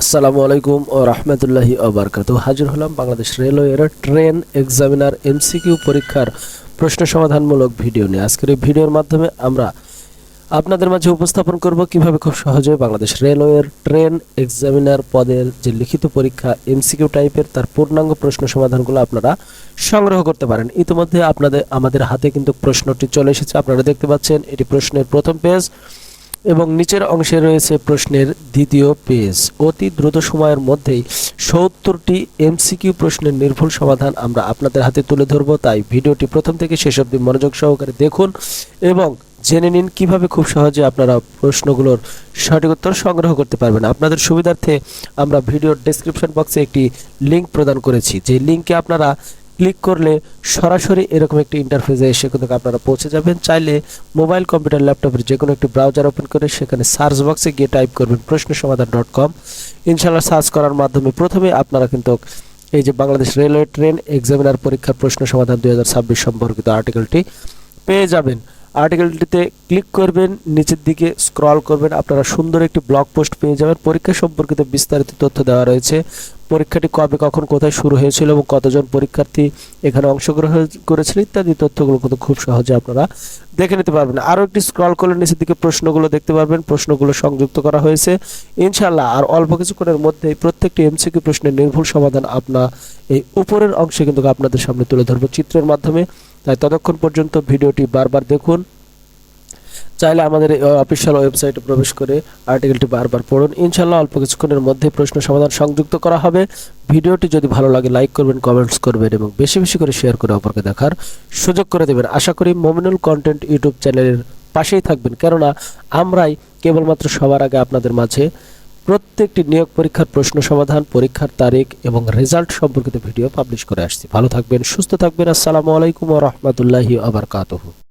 আসসালামু আলাইকুম ও রহমতুল্লাহি আবরকাত হাজির হলাম বাংলাদেশ রেলওয়ের ট্রেন এক্সামিনার এমসিকিউ পরীক্ষার প্রশ্ন সমাধানমূলক ভিডিও নিয়ে। আজকের এই ভিডিওর মাধ্যমে আমরা আপনাদের মাঝে উপস্থাপন করব কীভাবে খুব সহজে বাংলাদেশ রেলওয়ের ট্রেন এক্সামিনার পদের যে লিখিত পরীক্ষা, এমসিকিউ টাইপের তার পূর্ণাঙ্গ প্রশ্ন সমাধানগুলো আপনারা সংগ্রহ করতে পারেন। ইতিমধ্যে আপনাদের, আমাদের হাতে কিন্তু প্রশ্নটি চলে এসেছে। আপনারা দেখতে পাচ্ছেন এটি প্রশ্নের প্রথম পেজ। এবং নিচের অংশে রয়েছে প্রশ্নের দ্বিতীয় পেজ। অতি দ্রুত সময়ের মধ্যেই সত্তরটি এমসিকিউ প্রশ্নের নির্ভুল সমাধান আমরা আপনাদের হাতে তুলে ধরব। তাই ভিডিওটি প্রথম থেকে শেষ অবধি মনোযোগ সহকারে দেখুন এবং জেনে নিন কীভাবে খুব সহজে আপনারা প্রশ্নগুলোর সঠিক উত্তর সংগ্রহ করতে পারবেন। আপনাদের সুবিধার্থে আমরা ভিডিওর ডেসক্রিপশন বক্সে একটি লিংক প্রদান করেছি। যে লিঙ্কে আপনারা ক্লিক করলে সরাসরি এরকম একটি ইন্টারফেসে এসে কিন্তু আপনারা পৌঁছে যাবেন। চাইলে মোবাইল কম্পিউটার ল্যাপটপের যে কোনো একটি ব্রাউজার ওপেন করে সেখানে সার্চ বক্সে গিয়ে টাইপ করবেন প্রশ্ন সমাধান ডট কম ইনশাল্লাহ সার্চ করার মাধ্যমে প্রথমে আপনারা কিন্তু এই যে বাংলাদেশ রেলওয়ে ট্রেন এক্সামিনার পরীক্ষার প্রশ্ন সমাধান দুই হাজার ছাব্বিশ সম্পর্কিত আর্টিকেলটি পেয়ে যাবেন। আর্টিকেলটিতে ক্লিক করবেন, নিচের দিকে স্ক্রল করবেন, আপনারা সুন্দর একটি ব্লগ পোস্ট পেয়ে যাবেন। পরীক্ষা সম্পর্কিত বিস্তারিত তথ্য দেওয়া রয়েছে। পরীক্ষাটি কবে, কখন, কোথায় শুরু হয়েছিল এবং কতজন পরীক্ষার্থী এখানে অংশগ্রহণ করেছিল ইত্যাদি তথ্যগুলো কিন্তু খুব সহজে আপনারা দেখে নিতে পারবেন। আরও একটি স্ক্রল করলে নিচের দিকে প্রশ্নগুলো দেখতে পারবেন। প্রশ্নগুলো সংযুক্ত করা হয়েছে। ইনশাল্লাহ আর অল্প কিছুক্ষণের মধ্যেই প্রত্যেকটি এমসিকিউ প্রশ্নের নির্ভুল সমাধান আপনার এই উপরের অংশে কিন্তু আপনাদের সামনে তুলে ধরবো। চিত্রের মাধ্যমে তাই ততক্ষণ পর্যন্ত ভিডিওটি বারবার দেখুন। চাইলে আমাদের অফিসিয়াল ওয়েবসাইটে প্রবেশ করে আর্টিকেলটি বারবার পড়ুন। ইনশাল্লাহ অল্প কিছুক্ষণের মধ্যে প্রশ্ন সমাধান সংযুক্ত করা হবে। ভিডিওটি যদি ভালো লাগে লাইক করবেন কমেন্টস করবেন এবং বেশি বেশি করে শেয়ার করে অপরকে দেখার সুযোগ করে দেবেন। আশা করি মমিনুল কন্টেন্ট ইউটিউব চ্যানেলের পাশেই থাকবেন। কেননা, আমরাই কেবলমাত্র সবার আগে আপনাদের মাঝে প্রত্যেকটি নিয়োগ পরীক্ষার প্রশ্ন সমাধান, পরীক্ষার তারিখ এবং রেজাল্ট সম্পর্কিত ভিডিও পাবলিশ করে আসছি। ভালো থাকবেন, সুস্থ থাকবেন। আসসালামু আলাইকুম রহমতুল্লাহি আবরকাতহ